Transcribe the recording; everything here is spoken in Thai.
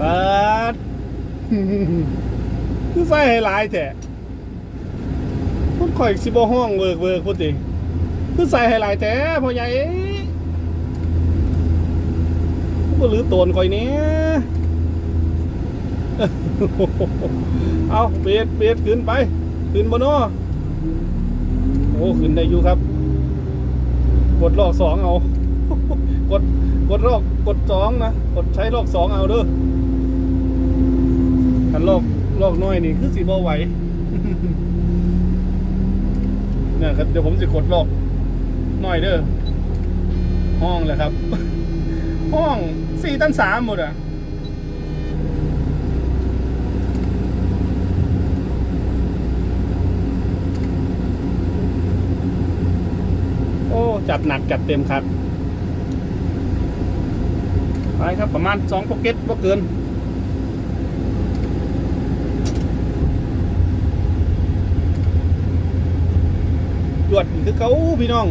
บาดคือใส่ให้หลายแท้พุ่นข่อยสิบ่ห้องเวิร์กเวิร์กพุ่นติคือใส่ให้หลายแท้พ่อใหญ่ก็ลือตนข่อยเนี้ยเอาเบียดเบียดขึ้นไป ขึ้นบนนอโอ้ขึ้นได้อยู่ครับ กดลอกสองเอา กดกดลอกกดสองนะ กดใช้ลอกสองเอาเด้อ ลอกลอกน้อยนี่คือสีบอไหวเนี่ยครับเดี๋ยวผมจะกดลอกน้อยเด้อห้องแหละครับ ห้องสี่ตันสามหมดอะโอ้ จัดหนักจัดเต็มครับไปครับประมาณสองโปเก็ตก็เกิน วดคือเขาพี่น้อง